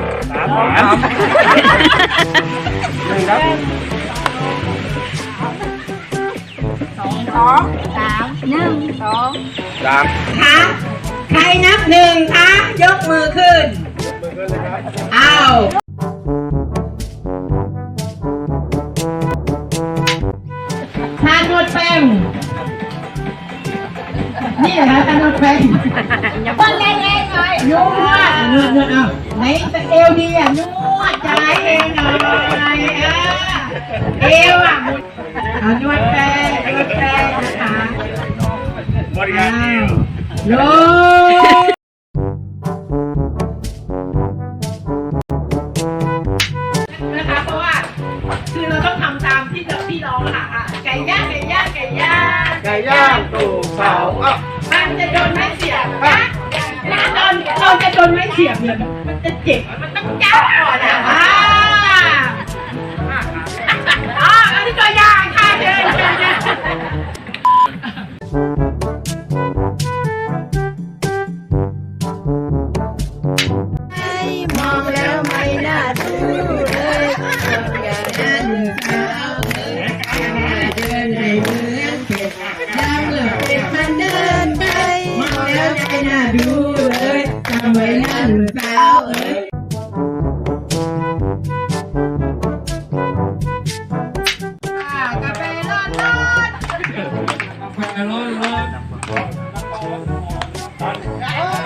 สามสามหนึ่งครับสองสามหนึ่งสองสามค่ะใครนับหนึ่งคะยกมือขึ้นเอาวทานนวดเป้งนี่นะทานนวดเป้งคนแรงๆหน่อย นวดนวดนวดเอาไหนเอวดีอะนวดใจเองหน่อยอะเอวอะเอานวดแป้งนวดแป้งนะคะบริการเอวโยนะคะเพราะว่าคือเราต้องทำตามที่พี่ร้องอะค่ะอะไก่ย่างไก่ย่างไก่ย่างไก่ย่างตูเสาอะมันจะโดนไม้เสียบนะ นะตอนเราจะโดนไม้เสียบเนี่ยมันจะเจ็บ มันต้องจ้าก่อนอะอ่าอ๋ออันนี้ตัวอย่างค่ะเชิญเชิญเชิญมองแล้วไม่น่าดู นสาวเอ้ยกาแฟร้อนร้อนกาแฟร้อนร้อน